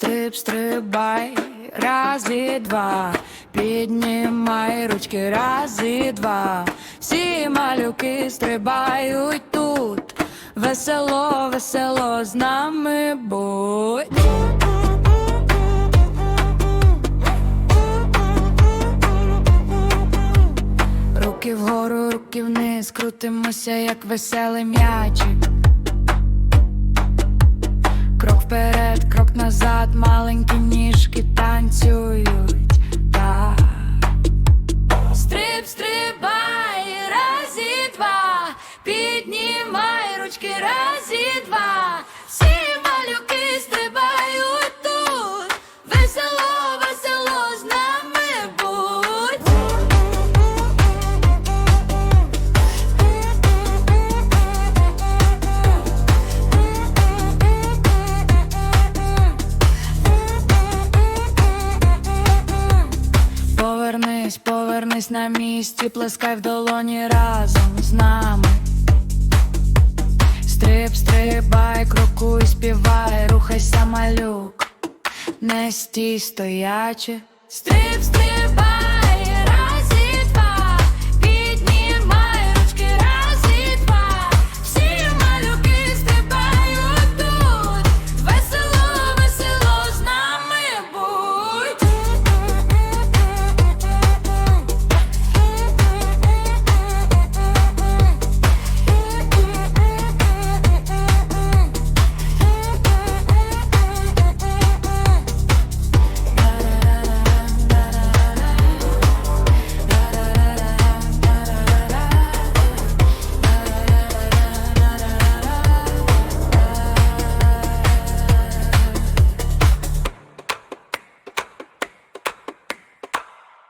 Стрип, стрибай, раз і два, піднімай ручки, раз і два. Всі малюки стрибають тут. Весело, весело з нами будь. Руки вгору, руки вниз, крутимося, як веселий м'ячик. Назад, маленькі ніжки танцюють. Так. Стрип, стрибай, раз і два, піднімай ручки, раз і два. Всі повернись на місці, плескай в долоні разом з нами. Стрип, стрибай, крокуй, співай, рухайся, малюк, не стій стоячи. Стрип, стрибай.